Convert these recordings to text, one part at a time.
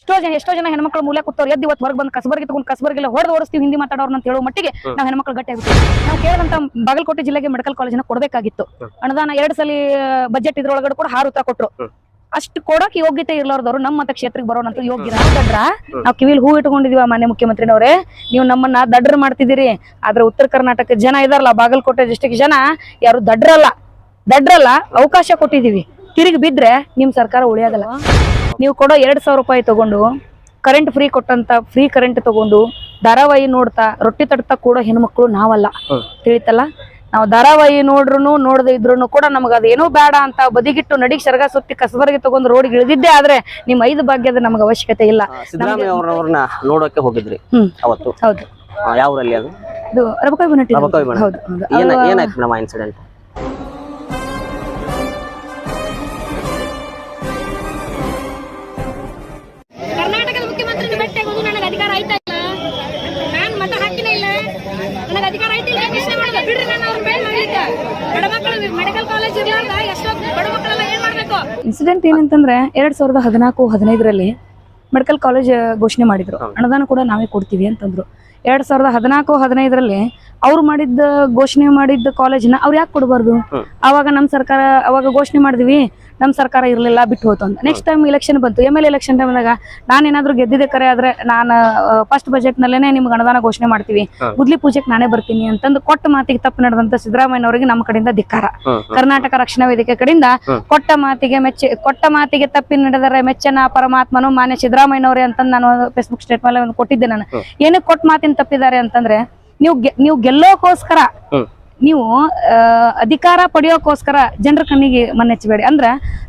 ಎಷ್ಟೋ ಜನ ಎಷ್ಟೋ ಜನ ಹೆಣ್ಮಕ್ಳು ಮೂಲ ಕೂತವ್ರು ಎದ್ದು ಇವತ್ತು ಹೊರಗೆ ಬಂದು ಕಸಬರ್ಗಿ ತಗೊಂಡು ಕಸಬರ್ಗಿಲ್ಲ ಹೊಡೆದು ಓಡಿಸ್ತೀವಿ ಹಿಂದಿ ಮಾತಾಡೋರು ಅಂತ ಹೇಳೋ ಮಟ್ಟಿಗೆ ನಾವು ಹೆಣ್ಮಕ್ಳು ಗಟ್ಟಿ ಆಗ್ಬಿಟ್ಟು ನಾವು ಕೇಳಿದಂತ ಬಾಗಲಕೋಟೆ ಜಿಲ್ಲೆಗೆ ಮೆಡಿಕಲ್ ಕಾಲೇಜಿನ ಕೊಡಬೇಕಾಗಿತ್ತು. ಅನುದಾನ ಎರಡು ಸಲ ಬಜೆಟ್ ಇದ್ರೊಳಗಡೆ ಕೂಡ ಹಾರು ಉತ್ತರ ಕೊಟ್ರು. ಅಷ್ಟು ಕೊಡಕ್ ಯೋಗ್ಯತೆ ಇರ್ಲಾರ್ದವ್ರು ನಮ್ಮ ಮತ ಕ್ಷೇತ್ರಕ್ಕೆ ಬರೋಣಂತ ಯೋಗ್ಯ. ದಡ್ರ ನಾವು ಕಿವಿಲ್ ಹೂ ಇಟ್ಕೊಂಡಿದೀವ ಮಾನ್ಯ ಮುಖ್ಯಮಂತ್ರಿನವ್ರೆ. ನೀವು ನಮ್ಮನ್ನ ದಡ್ರ ಮಾಡ್ತಿದ್ದೀರಿ. ಆದ್ರೆ ಉತ್ತರ ಕರ್ನಾಟಕ ಜನ ಇದಾರಲ್ಲ ಬಾಗಲಕೋಟೆ ಡಿಸ್ಟಿಕ್ ಜನ ಯಾರು ದಡ್ರಲ್ಲ. ದಡ್ರಲ್ಲ ಅವಕಾಶ ಕೊಟ್ಟಿದೀವಿ ತಿರುಗಿ ಬಿದ್ರೆ ನಿಮ್ ಸರ್ಕಾರ ಉಳಿಯೋದಲ್ಲ. ನೀವು ಕೊಡೋ ಎರಡ್ ಸಾವಿರ ರೂಪಾಯಿ ತಗೊಂಡು ಕರೆಂಟ್ ಫ್ರೀ ಕೊಟ್ಟಂತ ಫ್ರೀ ಕರೆಂಟ್ ತಗೊಂಡು ಧಾರಾವಾಹಿ ನೋಡ್ತಾ ರೊಟ್ಟಿ ತಡ್ತಾ ಕೂಡ ಹೆಣ್ಮಕ್ಳು ನಾವಲ್ಲ. ತಿಳಿತಲ್ಲ? ನಾವು ಧಾರಾವಾಹಿ ನೋಡ್ರು ನೋಡದೆ ಇದ್ರು ಕೂಡ ನಮಗ ಅದೇನೋ ಬೇಡ ಅಂತ ಬದಿಗಿಟ್ಟು ನಡಿಗೆ ಸರಗ ಸುತ್ತಿ ಕಸಬರಿಗೆ ತಗೊಂಡು ರೋಡ್ ಇಳಿದಿದ್ದೆ ಆದ್ರೆ ನಿಮ್ ಐದು ಭಾಗ್ಯದ ನಮ್ಗೆ ಅವಶ್ಯಕತೆ ಇಲ್ಲ. ನೋಡಕ್ಕೆ ಹೋಗಿದ್ರಿ ಅವತ್ತು? ಹೌದು. ಯಾವ ಊರಲ್ಲಿ ಅದು? ರಬಕಾಯಿ ಬನಟ್ಟಿ. ಹೌದು ಏನಾಯ್ತು ನಮ್ಮ ಇನ್ಸಿಡೆಂಟ್ ಇನ್ಸಿಡೆಂಟ್ ಏನಂತಂದ್ರೆ ಎರಡ್ ಸಾವಿರದ ಹದಿನಾಲ್ಕು ಹದಿನೈದರಲ್ಲಿ ಮೆಡಿಕಲ್ ಕಾಲೇಜ್ ಘೋಷಣೆ ಮಾಡಿದ್ರು. ಅನುದಾನ ಕೂಡ ನಾವೇ ಕೊಡ್ತೀವಿ ಅಂತಂದ್ರು. ಎರಡ್ ಸಾವಿರದ ಹದಿನಾಲ್ಕು ಹದಿನೈದರಲ್ಲಿ ಅವ್ರು ಮಾಡಿದ್ದ ಘೋಷಣೆ ಮಾಡಿದ್ದ ಕಾಲೇಜ್ನ ಅವ್ರು ಯಾಕೆ ಕೊಡಬಾರ್ದು? ಅವಾಗ ನಮ್ಮ ಸರ್ಕಾರ ಅವಾಗ ಘೋಷಣೆ ಮಾಡಿದ್ವಿ ನಮ್ಮ ಸರ್ಕಾರ ಇರಲಿಲ್ಲ ಬಿಟ್ಟು ಹೋಯ್ತು ಅಂತ. ನೆಕ್ಸ್ಟ್ ಟೈಮ್ ಇಲೆಕ್ಷನ್ ಬಂತು ಎಂ ಎಲ್ ಎಲೆಕ್ಷನ್ ಟೈಮ್ನಾಗ ನಾನೇನಾದ್ರೂ ಗೆದ್ದಿದ್ದೆ ಕರೆ ಆದ್ರೆ ನಾನು ಫಸ್ಟ್ ಬಜೆಟ್ ನಲ್ಲೇನೆ ನಿಮ್ಗೆ ಅನುದಾನ ಘೋಷಣೆ ಮಾಡ್ತೀವಿ. ಗುದ್ಲಿ ಪೂಜೆಗೆ ನಾನೇ ಬರ್ತೀನಿ ಅಂತಂದು ಕೊಟ್ಟ ಮಾತಿಗೆ ತಪ್ಪು ನಡೆದಂತ ಸಿದ್ದರಾಮಯ್ಯನವರಿಗೆ ನಮ್ಮ ಕಡೆಯಿಂದ ಧಿಕ್ಕಾರ. ಕರ್ನಾಟಕ ರಕ್ಷಣಾ ವೇದಿಕೆ ಕಡೆಯಿಂದ ಕೊಟ್ಟ ಮಾತಿಗೆ ಮೆಚ್ಚಿ ಕೊಟ್ಟ ಮಾತಿಗೆ ತಪ್ಪಿ ನಡೆದರೆ ಮೆಚ್ಚನ ಪರಮಾತ್ಮನು ಮಾನ್ಯ ಸಿದ್ದರಾಮಯ್ಯನವರೇ ಅಂತ ನಾನು ಫೇಸ್ಬುಕ್ ಸ್ಟೇಟ್ ಮೇಲೆ ಒಂದು ಕೊಟ್ಟಿದ್ದೆ ನಾನು. ಏನಕ್ಕೆ ಕೊಟ್ಟ ಮಾತಿನ ತಪ್ಪಿದ್ದಾರೆ ಅಂತಂದ್ರೆ ನೀವು ನೀವು ಗೆಲ್ಲೋಕೋಸ್ಕರ. ನೀವು ಅಧಿಕಾರ ಪಡೆಯೋಕೋಸ್ಕರ ಜನರ ಕಣ್ಣಿಗೆ ಮಣ್ಣೆಚ್ಚಬೇಡಿ ಅಂದ್ರ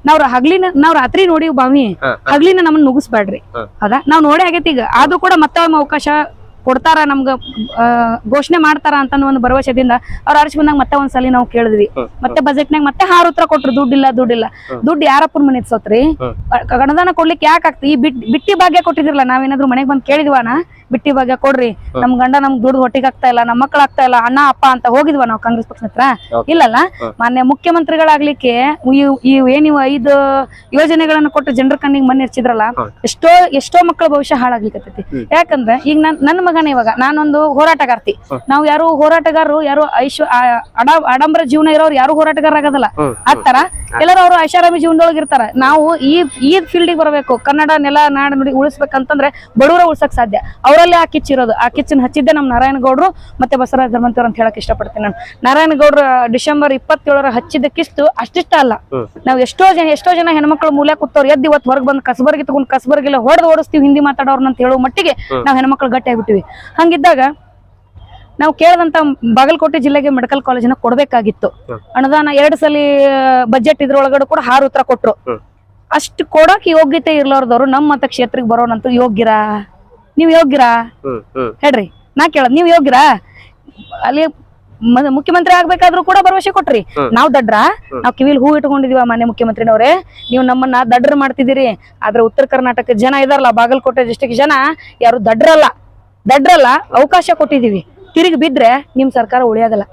ನಾವ್ ಹಗ್ಲಿನ ನಾವ್ ರಾತ್ರಿ ನೋಡಿ ಬಾವಿ ಹಗ್ಲಿನ ನಮ್ಮನ್ನ ನುಗಿಸ್ಬೇಡ್ರಿ ಹೌದಾ? ನಾವ್ ನೋಡಿ ಆಗೇತಿ ಈಗ ಆದ್ರೂ ಕೂಡ ಮತ್ತೊಮ್ಮೆ ಅವಕಾಶ ಕೊಡ್ತಾರ ನಮ್ಗ ಘೋಷಣೆ ಮಾಡ್ತಾರ ಅಂತ ಒಂದು ಭರವಸೆದಿಂದ ಅವ್ರ ಅರ್ಜಿ ಬಂದಾಗ ಮತ್ತೆ ಒಂದ್ಸಲಿ ನಾವು ಕೇಳಿದ್ವಿ. ಮತ್ತೆ ಬಜೆಟ್ ನಾಗ ಮತ್ತೆ ಹಾರ ಉತ್ತರ ಕೊಟ್ರು ದುಡ್ಡಿಲ್ಲ ದುಡ್ಡಿಲ್ಲ. ದುಡ್ಡು ಯಾರಪ್ಪನ ಮನೆ ಸೋತ್ರಿ ಗಣದಾನ ಕೊಡ್ಲಿಕ್ಕೆ ಯಾಕೆ ಆಗ್ತಿ? ಈ ಬಿಟ್ಟಿ ಭಾಗ್ಯ ಕೊಟ್ಟಿದ್ರಲ್ಲ ನಾವೇನಾದ್ರು ಮನೆಗೆ ಬಂದು ಕೇಳಿದ್ವಾನ? ಬಿಟ್ಟಿ ಭಾಗ್ಯ ಕೊಡ್ರಿ. ನಮ್ ಗಂಡ ನಮ್ಗ್ ದುಡ್ಡು ಹೊಟ್ಟಿಗೆ ಆಗ್ತಾ ಇಲ್ಲ ನಮ್ಮ ಮಕ್ಳು ಆಗ್ತಾ ಇಲ್ಲ ಅಣ್ಣ ಅಪ್ಪ ಅಂತ ಹೋಗಿದ್ವ ನಾವು ಕಾಂಗ್ರೆಸ್ ಪಕ್ಷ ಹತ್ರ. ಇಲ್ಲಲ್ಲ? ಮಾನ್ಯ ಮುಖ್ಯಮಂತ್ರಿಗಳಾಗ್ಲಿಕ್ಕೆ ಇವ್- ಇವ್ ಏನ್ ಇವ್ ಐದು ಯೋಜನೆಗಳನ್ನ ಕೊಟ್ಟು ಜನರ ಕಣ್ಣಿಗೆ ಮಣ್ಣು ಇರ್ಚಿದ್ರಲ್ಲ ಎಷ್ಟೋ ಎಷ್ಟೋ ಮಕ್ಕಳ ಭವಿಷ್ಯ ಹಾಳಾಗ್ಲಿಕ್ಕತ್ತೈತಿ ಯಾಕಂದ್ರೆ ಈಗ ನನ್ ನನ್ನ ಮಗನ ಇವಾಗ ನಾನೊಂದು ಹೋರಾಟಗಾರ್ತಿ. ನಾವು ಯಾರು ಹೋರಾಟಗಾರರು ಯಾರು ಐಶ್ವ ಆಡಂಬರ ಜೀವನ ಇರೋರು ಯಾರು ಹೋರಾಟಗಾರ ಆಗದಲ್ಲ? ಆತರ ಎಲ್ಲರೂ ಅವರು ಐಷಾರಾಮಿ ಜೀವನದೊಳಗೆ ಇರ್ತಾರ. ನಾವು ಈ ಈ ಫೀಲ್ಡಿಗೆ ಬರಬೇಕು. ಕನ್ನಡ ನೆಲ ನಾಡ ನುಡಿ ಉಳಿಸ್ಬೇಕಂತಂದ್ರೆ ಬಡವರ ಉಳ್ಸಕ್ ಸಾಧ್ಯ. ಅವರಲ್ಲಿ ಆ ಕಿಚ್ಚಿರೋದು ಆ ಕಿಚ್ಚನ್ ಹಚ್ಚಿದ್ದೆ ನಮ್ಮ ನಾರಾಯಣಗೌಡರು ಮತ್ತೆ ಬಸವರಾಜ ಧರ್ಮಂತವ್ರು ಅಂತ ಹೇಳಕ್ ಇಷ್ಟಪಡ್ತೀನಿ ನಾನು. ನಾರಾಯಣಗೌಡ್ರು ಡಿಸೆಂಬರ್ ಇಪ್ಪತ್ತೇಳರ ಹಚ್ಚಿದ ಕಿಸ್ತು ಅಷ್ಟಿಷ್ಟ ಅಲ್ಲ. ನಾವು ಎಷ್ಟೋ ಜನ ಎಷ್ಟೋ ಜನ ಹೆಣ್ಮಕ್ಳು ಮೂಲೆ ಕೂತವ್ರು ಎದ್ದು ಇವತ್ತು ಹೊರಗೆ ಬಂದು ಕಸಬರ್ಗಿ ತಗೊಂಡು ಕಸಬರ್ಗಿಲ್ಲ ಹೊಡೆದು ಓಡಿಸ್ತೀವಿ ಹಿಂದಿ ಮಾತಾಡೋರ್ನ ಅಂತ ಹೇಳೋ ಮಟ್ಟಿಗೆ ನಾವು ಹೆಣ್ಮಕ್ಳು ಗಟ್ಟಿ ಆಗ್ಬಿಟ್ಟಿವಿ. ಹಂಗಿದ್ದಾಗ ನಾವು ಕೇಳಿದಂತ ಬಾಗಲಕೋಟೆ ಜಿಲ್ಲೆಗೆ ಮೆಡಿಕಲ್ ಕಾಲೇಜಿನ ಕೊಡಬೇಕಾಗಿತ್ತು. ಅನುದಾನ ಎರಡು ಸಲ ಬಜೆಟ್ ಇದ್ರೊಳಗಡೆ ಕೂಡ ಹಾರು ಉತ್ತರ ಕೊಟ್ರು. ಅಷ್ಟು ಕೊಡಕ್ ಯೋಗ್ಯತೆ ಇರ್ಲಾರ್ದವ್ರು ನಮ್ಮ ಮತ ಕ್ಷೇತ್ರಕ್ಕೆ ಬರೋಣಂತೂ ಯೋಗ್ಯರಾ? ನೀವ್ ಯೋಗ್ಯರಾ? ಹೇಳ್ರಿ ನಾ ಕೇಳದ್ ನೀವ್ ಯೋಗ್ಯರಾ? ಅಲ್ಲಿ ಮುಖ್ಯಮಂತ್ರಿ ಆಗ್ಬೇಕಾದ್ರೂ ಕೂಡ ಭರವಸೆ ಕೊಟ್ರಿ. ನಾವ್ ದಡ್ರ? ನಾವ್ ಕಿವಿಲ್ ಹೂ ಇಟ್ಕೊಂಡಿದೀವ ಮಾನ್ಯ ಮುಖ್ಯಮಂತ್ರಿನವ್ರೆ. ನೀವು ನಮ್ಮನ್ನ ದಡ್ರ ಮಾಡ್ತಿದ್ದೀರಿ. ಆದ್ರೆ ಉತ್ತರ ಕರ್ನಾಟಕ ಜನ ಇದಾರಲ್ಲ ಬಾಗಲಕೋಟೆ ಡಿಸ್ಟಿಕ್ ಜನ ಯಾರು ದಡ್ರಲ್ಲ. ದಡ್ರಲ್ಲ ಅವಕಾಶ ಕೊಟ್ಟಿದೀವಿ ತಿರುಗಿ ಬಿದ್ರೆ ನಿಮ್ ಸರ್ಕಾರ ಉಳಿಯೋದಲ್ಲ.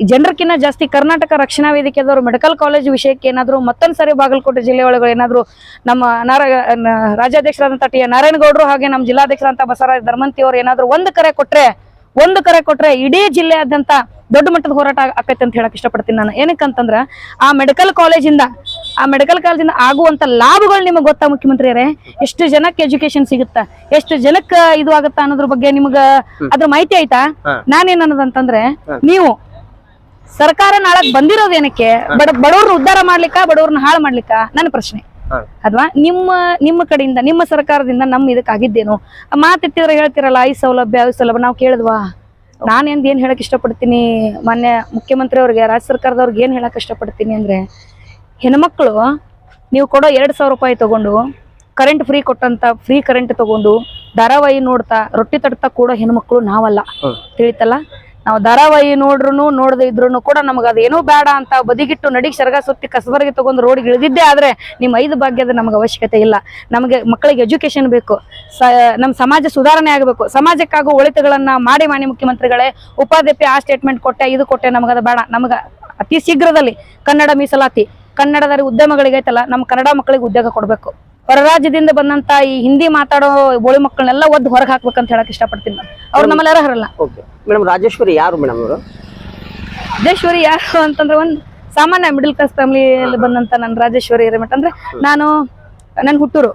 ಜನರಕ್ಕಿಂತ ಜಾಸ್ತಿ ಕರ್ನಾಟಕ ರಕ್ಷಣಾ ವೇದಿಕೆದವರು ಮೆಡಿಕಲ್ ಕಾಲೇಜ್ ವಿಷಯಕ್ಕೆ ಏನಾದ್ರು ಮತ್ತೊಂದು ಸರಿ ಬಾಗಲಕೋಟೆ ಜಿಲ್ಲೆ ಒಳಗಡೆ ಏನಾದ್ರು ನಮ್ಮ ನಾರ ರಾಜ್ಯಾಧ್ಯಕ್ಷರಾದಂಥ ರಾಜ್ಯಾಧ್ಯಕ್ಷರಾದಂತ ಟಿ ನಾರಾಯಣಗೌಡರು ಹಾಗೆ ನಮ್ಮ ಜಿಲ್ಲಾಧ್ಯಕ್ಷರಂತ ಬಸವರಾಜ ಧರ್ಮಂತಿ ಅವರು ಏನಾದ್ರು ಒಂದು ಕರೆ ಕೊಟ್ಟರೆ ಒಂದು ಕರೆ ಕೊಟ್ಟರೆ ಇಡೀ ಜಿಲ್ಲೆಯಾದ್ಯಂತ ದೊಡ್ಡ ಮಟ್ಟದ ಹೋರಾಟ ಆಕೈತೆ ಅಂತ ಹೇಳಕ್ ಇಷ್ಟಪಡ್ತೀನಿ ನಾನು. ಏನಕ್ಕಂತಂದ್ರ ಆ ಮೆಡಿಕಲ್ ಕಾಲೇಜಿಂದ ಆ ಮೆಡಿಕಲ್ ಕಾಲೇಜಿಂದ ಆಗುವಂತ ಲಾಭಗಳು ನಿಮಗೆ ಗೊತ್ತಾ ಮುಖ್ಯಮಂತ್ರಿಯರೇ? ಎಷ್ಟು ಜನಕ್ಕೆ ಎಜುಕೇಶನ್ ಸಿಗುತ್ತಾ? ಎಷ್ಟು ಜನಕ್ಕೆ ಇದು ಆಗುತ್ತಾ ಅನ್ನೋದ್ರ ಬಗ್ಗೆ ನಿಮ್ಗ ಅದ್ರ ಮಾಹಿತಿ ಆಯ್ತಾ? ನಾನೇನ್ ಅನ್ನೋದಂತಂದ್ರೆ ನೀವು ಸರ್ಕಾರ ನಾಳಕ್ ಬಂದಿರೋದ್ ಏನಕ್ಕೆ? ಬಡ ಬಡವ್ರನ್ನ ಉದ್ಧಾರ ಮಾಡ್ಲಿಕ್ಕ ಬಡವ್ರನ್ನ ಹಾಳು ಮಾಡ್ಲಿಕ್ಕ? ನನ್ನ ಪ್ರಶ್ನೆ. ಅಥವಾ ಅಲ್ವಾ ನಿಮ್ಮ ನಿಮ್ಮ ಕಡೆಯಿಂದ ನಿಮ್ಮ ಸರ್ಕಾರದಿಂದ ನಮ್ ಇದಕ್ ಆಗಿದ್ದೇನು? ಮಾತಿತ್ತಿದ್ರೆ ಹೇಳ್ತಿರಲ್ಲ ಐ ಸೌಲಭ್ಯ ಐ ಸೌಲಭ್ಯ ನಾವು ಕೇಳಿದ್ವಾ? ನಾನೇಂದ್ ಏನ್ ಹೇಳಕ್ ಇಷ್ಟಪಡ್ತೀನಿ? ಮಾನ್ಯ ಮುಖ್ಯಮಂತ್ರಿ ಅವ್ರಿಗೆ ರಾಜ್ಯ ಸರ್ಕಾರದವ್ರಿಗೆ ಏನ್ ಹೇಳಕ್ ಇಷ್ಟಪಡ್ತೀನಿ ಅಂದ್ರೆ ಹೆಣ್ಮಕ್ಳು ನೀವು ಕೊಡೋ ಎರಡ್ ಸಾವಿರ ರೂಪಾಯಿ ತಗೊಂಡು ಕರೆಂಟ್ ಫ್ರೀ ಕೊಟ್ಟಂತ ಫ್ರೀ ಕರೆಂಟ್ ತಗೊಂಡು ಧಾರಾವಾಹಿ ನೋಡ್ತಾ ರೊಟ್ಟಿ ತಡ್ತಾ ಕೂಡ ಹೆಣ್ಮಕ್ಳು ನಾವಲ್ಲ. ತಿಳಿತಲ್ಲ? ನಾವು ಧಾರಾವಾಹಿ ನೋಡ್ರು ನೋಡದೆ ಇದ್ರು ಕೂಡ ನಮ್ಗೆ ಅದೇನೋ ಬೇಡ ಅಂತ ಬದಿಗಿಟ್ಟು ನಡಿಗೆ ಸರಗ ಸುತ್ತಿ ಕಸಬರಿಗೆ ತಗೊಂಡು ರೋಡ್ಗೆ ಇಳಿದಿದ್ದೇ ಆದ್ರೆ ನಿಮ್ಮ ಐದು ಭಾಗ್ಯದ ನಮಗೆ ಅವಶ್ಯಕತೆ ಇಲ್ಲ. ನಮಗೆ ಮಕ್ಕಳಿಗೆ ಎಜುಕೇಶನ್ ಬೇಕು. ಸ ನಮ್ಮ ಸಮಾಜ ಸುಧಾರಣೆ ಆಗಬೇಕು. ಸಮಾಜಕ್ಕಾಗೋ ಒಳಿತುಗಳನ್ನ ಮಾಡಿ ಮಾಡಿ ಮುಖ್ಯಮಂತ್ರಿಗಳೇ ಉಪಾಧ್ಯಕ್ಷ ಆ ಸ್ಟೇಟ್ಮೆಂಟ್ ಕೊಟ್ಟೆ, ಇದು ಕೊಟ್ಟೆ ನಮಗದು ಬೇಡ ನಮ್ಗೆ ಅತಿ ಶೀಘ್ರದಲ್ಲಿ ಕನ್ನಡ ಮೀಸಲಾತಿ, ಕನ್ನಡದಲ್ಲಿ ಉದ್ಯಮಗಳಿಗೆ ಐತಲ್ಲ ನಮ್ಮ ಕನ್ನಡ ಮಕ್ಕಳಿಗೆ ಉದ್ಯೋಗ ಕೊಡಬೇಕು. ಹೊರ ರಾಜ್ಯದಿಂದ ಬಂದಂತ ಈ ಹಿಂದಿ ಮಾತಾಡೋ ಬೋಳಿ ಮಕ್ಕಳನ್ನೆಲ್ಲ ಒದ್ದು ಹೊರಗೆ ಹಾಕ್ಬೇಕಂತ ಹೇಳಕ್ ಇಷ್ಟಪಡ್ತೀನಿ ನಾನು. ಅವ್ರು ನಮ್ಮಲ್ಲಿ ಅರ್ಹರಲ್ಲ ಓಕೆ ಮೇಡಮ್ ರಾಜೇಶ್ವರಿ ಯಾರು ಮೇಡಮ್ ಅವರು? ರಾಜೇಶ್ವರಿ ಯಾರು ಅಂತಂದ್ರೆ ಒಂದು ಸಾಮಾನ್ಯ ಮಿಡಲ್ ಕ್ಲಾಸ್ ಫ್ಯಾಮಿಲಿಯಲ್ಲಿ ಬಂದಂತ ನನ್ನ ರಾಜೇಶ್ವರಿ ಹಿರೇಮಠ ಅಂದ್ರೆ ನಾನು ನನ್ನ ಹುಟ್ಟೂರು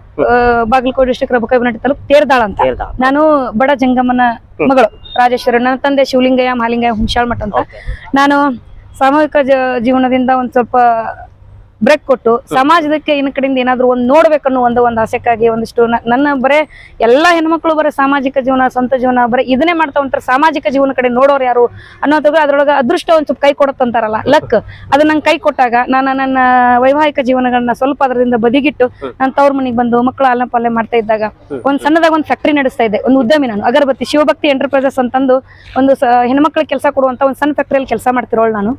ಬಾಗಲಕೋಟೆ ಡಿಸ್ಟ್ರಿಕ್ಟ್ ರಬಕೈಬನಟ್ಟಿ ತಾಲೂಕು ತೇರ್ದಾಳ ಅಂತ. ನಾನು ಬಡ ಜಂಗಮನ ಮಗಳು ರಾಜೇಶ್ವರಿ. ನನ್ನ ತಂದೆ ಶಿವಲಿಂಗಯ್ಯ ಮಹಾಲಿಂಗಯ್ಯ ಹುಣಸಾಳ್ ಮಠ ಅಂತ. ನಾನು ಸಾಮೂಹಿಕ ಜೀವನದಿಂದ ಒಂದ್ ಸ್ವಲ್ಪ ಬ್ರೇಕ್ ಕೊಟ್ಟು ಸಮಾಜದಕ್ಕೆ ಇನ್ನ ಕಡೆಯಿಂದ ಏನಾದ್ರು ಒಂದು ನೋಡ್ಬೇಕನ್ನೋ ಒಂದು ಒಂದು ಆಸೆಕ್ಕಾಗಿ ಒಂದಿಷ್ಟು ನನ್ನ ಬರೇ ಎಲ್ಲಾ ಹೆಣ್ಮಕ್ಳು ಬರೇ ಸಾಮಾಜಿಕ ಜೀವನ ಸ್ವಂತ ಜೀವನ ಬರೀ ಇದನ್ನೇ ಮಾಡ್ತಾ ಹೊಂಟಾರ ಸಾಮಾಜಿಕ ಜೀವನ ಕಡೆ ನೋಡೋರು ಯಾರು ಅನ್ನೋದಾಗ ಅದ್ರೊಳಗೆ ಅದೃಷ್ಟ ಒಂದ್ ಸ್ವಲ್ಪ ಕೈ ಕೊಡುತ್ತಂತಾರಲ್ಲ ಲಕ್. ಅದು ನಂಗೆ ಕೈ ಕೊಟ್ಟಾಗ ನಾನು ನನ್ನ ವೈವಾಹಿಕ ಜೀವನಗಳನ್ನ ಸ್ವಲ್ಪ ಅದರಿಂದ ಬದಿಗಿಟ್ಟು ನಾನು ತವ್ರ ಮನೆಗೆ ಬಂದು ಮಕ್ಕಳು ಅಲ್ಲ ಪಾಲನೆ ಮಾಡ್ತಾ ಇದ್ದಾಗ ಒಂದ್ ಸಣ್ಣದಾಗ ಒಂದು ಫ್ಯಾಕ್ಟ್ರಿ ನಡೆಸ್ತಾ ಇದ್ದೆ ಒಂದು ಉದ್ಯಮಿ ನಾನು. ಅಗರಬತ್ತಿ ಶಿವಭಕ್ತಿ ಎಂಟರ್ಪ್ರೈಸಸ್ ಅಂತಂದು ಒಂದು ಹೆಣ್ಮಕ್ಳಿಗೆ ಕೆಲಸ ಕೊಡುವಂತ ಒಂದು ಸಣ್ಣ ಫ್ಯಾಕ್ಟ್ರಿಯಲ್ಲಿ ಕೆಲಸ ಮಾಡ್ತಿರೋಳು ನಾನು.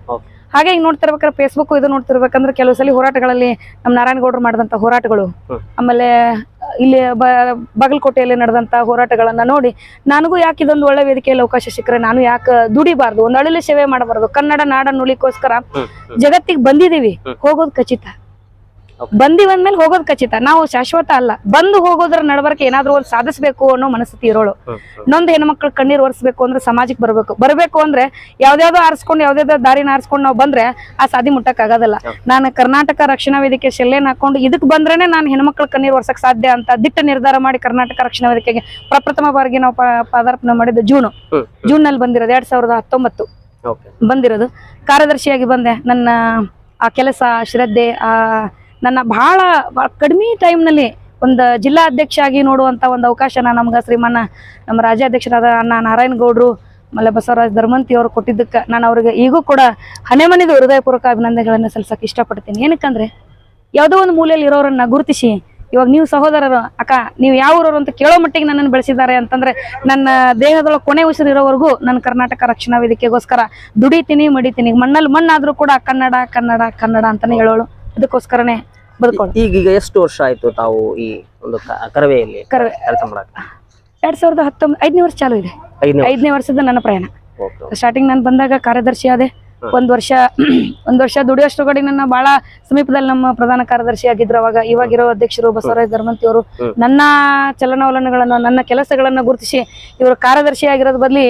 ಹಾಗೆ ಈಗ ನೋಡ್ತಿರ್ಬೇಕಾದ್ರೆ ಫೇಸ್ಬುಕ್ ಇದು ನೋಡ್ತಿರ್ಬೇಕಂದ್ರೆ ಕೆಲವು ಸಲ ಹೋರಾಟಗಳಲ್ಲಿ ನಮ್ಮ ನಾರಾಯಣಗೌಡರು ಮಾಡಿದಂತ ಹೋರಾಟಗಳು ಆಮೇಲೆ ಇಲ್ಲಿ ಬ ಬಾಗಲಕೋಟೆಯಲ್ಲಿ ನಡೆದಂತ ಹೋರಾಟಗಳನ್ನ ನೋಡಿ ನನಗೂ ಯಾಕೆ ಇದೊಂದು ಒಳ್ಳೆ ವೇದಿಕೆಯಲ್ಲಿ ಅವಕಾಶ ಸಿಕ್ಕರೆ ನಾನು ಯಾಕೆ ದುಡಿಬಾರ್ದು? ಒಂದು ಅಳಿಲಿ ಸೇವೆ ಮಾಡಬಾರ್ದು. ಕನ್ನಡ ನಾಡ ನುಲಿಗೋಸ್ಕರ ಹ್ಮ್ ಜಗತ್ತಿಗೆ ಬಂದಿದೀವಿ ಹೋಗೋದು ಖಚಿತ. ಬಂದಿವ್ ಅಂದ್ಮೇಲೆ ಹೋಗೋದ್ ಖಚಿತ. ನಾವು ಶಾಶ್ವತ ಅಲ್ಲ. ಬಂದು ಹೋಗೋದ್ರ ನಡಬರ್ಕೆ ಏನಾದ್ರು ಒಂದು ಸಾಧಿಸ್ಬೇಕು ಅನ್ನೋ ಮನಸ್ಥಿತಿ ಇರೋಳು. ಇನ್ನೊಂದು ನೊಂದ್ ಹೆಣ್ಮಕ್ಳು ಕಣ್ಣೀರ್ ಒರೆಸ್ಬೇಕು ಅಂದ್ರೆ ಸಮಾಜಕ್ಕೆ ಬರ್ಬೇಕು. ಬರ್ಬೇಕು ಅಂದ್ರೆ ಯಾವ್ದಾವ್ದೋ ಆರಿಸ್ಕೊಂಡು ಯಾವ್ದಾವ್ದೋ ದಾರಿನ ಆರಿಸ್ಕೊಂಡು ನಾವು ಬಂದ್ರೆ ಆ ಸಾಧಿ ಮುಟ್ಟಕ್ ಆಗೋದಲ್ಲ. ನಾನು ಕರ್ನಾಟಕ ರಕ್ಷಣಾ ವೇದಿಕೆ ಶೆಲ್ಲೇನ್ ಹಾಕೊಂಡು ಇದಕ್ ಬಂದ್ರೇನೆ ನಾನು ಹೆಣ್ಮಕ್ಳು ಕಣ್ಣೀರ್ ಒರ್ಸಕ್ ಸಾಧ್ಯ ಅಂತ ದಿಟ್ಟ ನಿರ್ಧಾರ ಮಾಡಿ ಕರ್ನಾಟಕ ರಕ್ಷಣಾ ವೇದಿಕೆಗೆ ಪ್ರಪ್ರಥಮ ಬಾರಿಗೆ ನಾವು ಪದಾರ್ಪಣೆ ಮಾಡಿದ್ದು ಜೂನ್. ಜೂನ್ನಲ್ಲಿ ಬಂದಿರೋದು ಎರಡ್ ಸಾವಿರದ ಹತ್ತೊಂಬತ್ತು. ಬಂದಿರೋದು. ಕಾರ್ಯದರ್ಶಿಯಾಗಿ ಬಂದೆ. ನನ್ನ ಆ ಕೆಲಸ ಶ್ರದ್ಧೆ ಆ ನನ್ನ ಬಹಳ ಕಡಿಮೆ ಟೈಮ್ನಲ್ಲಿ ಒಂದು ಜಿಲ್ಲಾ ಅಧ್ಯಕ್ಷ ಆಗಿ ನೋಡುವಂಥ ಒಂದು ಅವಕಾಶನ ನಮ್ಗೆ ಶ್ರೀಮಾನ ನಮ್ಮ ರಾಜ್ಯಾಧ್ಯಕ್ಷರಾದ ಅಣ್ಣ ನಾರಾಯಣ ಗೌಡ್ರು, ಆಮೇಲೆ ಬಸವರಾಜ್ ಧರ್ಮಂತಿ ಅವರು ಕೊಟ್ಟಿದ್ದಕ್ಕೆ ನಾನು ಅವ್ರಿಗೆ ಈಗೂ ಕೂಡ ಹನೆ ಮನೆದು ಹೃದಯಪೂರ್ವಕ ಅಭಿನಂದನೆಗಳನ್ನು ಸಲ್ಲಿಸಕ್ಕೆ ಇಷ್ಟಪಡ್ತೀನಿ. ಏನಕ್ಕಂದ್ರೆ ಯಾವುದೋ ಒಂದು ಮೂಲೆಯಲ್ಲಿ ಇರೋರನ್ನ ಗುರುತಿಸಿ, ಇವಾಗ ನೀವು ಸಹೋದರರು, ಅಕ್ಕ ನೀವು ಯಾವ ಊರವರು ಅಂತ ಕೇಳೋ ಮಟ್ಟಿಗೆ ನನ್ನನ್ನು ಬೆಳೆಸಿದ್ದಾರೆ ಅಂತಂದ್ರೆ ನನ್ನ ದೇಹದೊಳಗೆ ಕೊನೆ ಉಸಿರು ಇರೋವರೆಗೂ ನನ್ನ ಕರ್ನಾಟಕ ರಕ್ಷಣಾ ವೇದಿಕೆಗೋಸ್ಕರ ದುಡಿತೀನಿ, ಮಡಿತೀನಿ. ಮಣ್ಣಲ್ಲಿ ಮಣ್ಣಾದರೂ ಕೂಡ ಕನ್ನಡ ಕನ್ನಡ ಕನ್ನಡ ಅಂತಾನೆ ಹೇಳೋಳು. ಅದಕ್ಕೋಸ್ಕರನೇ ಬದುಕೊಂಡು ಈಗ ಈಗ ಎಷ್ಟು ವರ್ಷ ಆಯ್ತು ತಾವು ಈ ಒಂದು ಕರವೆಯಲ್ಲಿ ಕರವೇ. ಕೆಲಸ ಮಾಡಕ್ಕೆ? ಎರಡ್ ಸಾವಿರದ ಹತ್ತೊಂಬತ್ತು ಐದನೇ ವರ್ಷ ಚಾಲು ಇದೆ. ಐದನೇ ವರ್ಷದ ನನ್ನ ಪ್ರಯಾಣ. ಸ್ಟಾರ್ಟಿಂಗ್ ನಾನು ಬಂದಾಗ ಕಾರ್ಯದರ್ಶಿ ಆದೆ. ಒಂದ್ ವರ್ಷ ಒಂದ್ ವರ್ಷ ದುಡಿಯೋಷ್ಟೊಗಡೆ ನನ್ನ ಬಹಳ ಸಮೀಪದಲ್ಲಿ ನಮ್ಮ ಪ್ರಧಾನ ಕಾರ್ಯದರ್ಶಿ ಆಗಿದ್ರು ಅವಾಗ. ಇವಾಗಿರೋ ಅಧ್ಯಕ್ಷರು ಬಸವರಾಜ್ ಧರ್ಮಂತಿ ಅವರು ನನ್ನ ಚಲನವಲನಗಳನ್ನ ನನ್ನ ಕೆಲಸಗಳನ್ನ ಗುರುತಿಸಿ ಇವರು ಕಾರ್ಯದರ್ಶಿ ಆಗಿರೋದ್ ಬದ್ಲಿ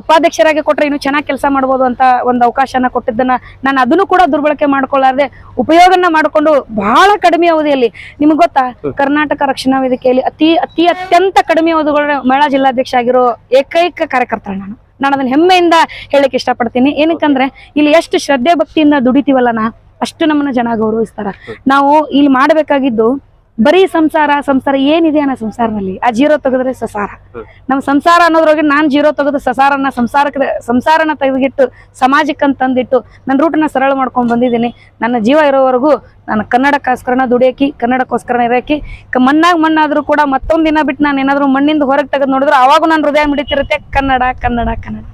ಉಪಾಧ್ಯಕ್ಷರಾಗಿ ಕೊಟ್ರೆ ಇನ್ನು ಚೆನ್ನಾಗಿ ಕೆಲಸ ಮಾಡ್ಬೋದು ಅಂತ ಒಂದು ಅವಕಾಶನ ಕೊಟ್ಟಿದ್ದನ್ನ ನಾನು ಅದನ್ನು ಕೂಡ ದುರ್ಬಳಕೆ ಮಾಡ್ಕೊಳ್ಳಾರ್ದೆ ಉಪಯೋಗನ ಮಾಡಿಕೊಂಡು ಬಹಳ ಕಡಿಮೆ ಅವಧಿಯಲ್ಲಿ. ನಿಮ್ಗೆ ಗೊತ್ತಾ? ಕರ್ನಾಟಕ ರಕ್ಷಣಾ ವೇದಿಕೆಯಲ್ಲಿ ಅತಿ ಅತಿ ಅತ್ಯಂತ ಕಡಿಮೆ ಅವಧಿಗಳ ಮಹಿಳಾ ಜಿಲ್ಲಾಧ್ಯಕ್ಷ ಆಗಿರೋ ಏಕೈಕ ಕಾರ್ಯಕರ್ತ ನಾನು. ನಾನು ಅದನ್ನ ಹೆಮ್ಮೆಯಿಂದ ಹೇಳಕ್ ಇಷ್ಟಪಡ್ತೀನಿ. ಏನಕ್ಕಂದ್ರೆ ಇಲ್ಲಿ ಎಷ್ಟು ಶ್ರದ್ಧೆ ಭಕ್ತಿಯಿಂದ ದುಡಿತೀವಲ್ಲ ನಾ, ಅಷ್ಟು ನಮ್ಮನ್ನ ಜನ ಗೌರವಿಸ್ತಾರ. ನಾವು ಇಲ್ಲಿ ಮಾಡ್ಬೇಕಾಗಿದ್ದು ಬರೀ ಸಂಸಾರ ಸಂಸಾರ ಏನಿದೆ ಅನ್ನೋ ಸಂಸಾರನಲ್ಲಿ ಆ ಜೀರೋ ತೆಗೆದ್ರೆ ಸಸಾರ. ನಮ್ಮ ಸಂಸಾರ ಅನ್ನೋದ್ರೊಳಗೆ ನಾನ್ ಜೀರೋ ತೆಗೆದು ಸಸಾರನ್ನ ಸಂಸಾರಕ್ಕೆ, ಸಂಸಾರನ ತೆಗೆದಿಟ್ಟು ಸಮಾಜಕ್ಕೆ ಅಂತ ತಂದಿಟ್ಟು ನನ್ನ ರೂಟನ್ನ ಸರಳ ಮಾಡ್ಕೊಂಡು ಬಂದಿದ್ದೀನಿ. ನನ್ನ ಜೀವ ಇರೋವರೆಗೂ ನಾನು ಕನ್ನಡಕ್ಕೋಸ್ಕರನ ದುಡಿಯಕಿ, ಕನ್ನಡಕ್ಕೋಸ್ಕರನ ಇರಕಿ ಮಣ್ಣಾಗ ಮಣ್ಣಾದ್ರೂ ಕೂಡ ಮತ್ತೊಂದ್ ದಿನ ಬಿಟ್ಟು ನಾನು ಏನಾದ್ರು ಮಣ್ಣಿಂದ ಹೊರಗೆ ತೆಗೆದು ನೋಡಿದ್ರೆ ಅವಾಗೂ ನನ್ನ ಹೃದಯ ಮಿಡಿತಿರುತ್ತೆ. ಕನ್ನಡ ಕನ್ನಡ ಕನ್ನಡ.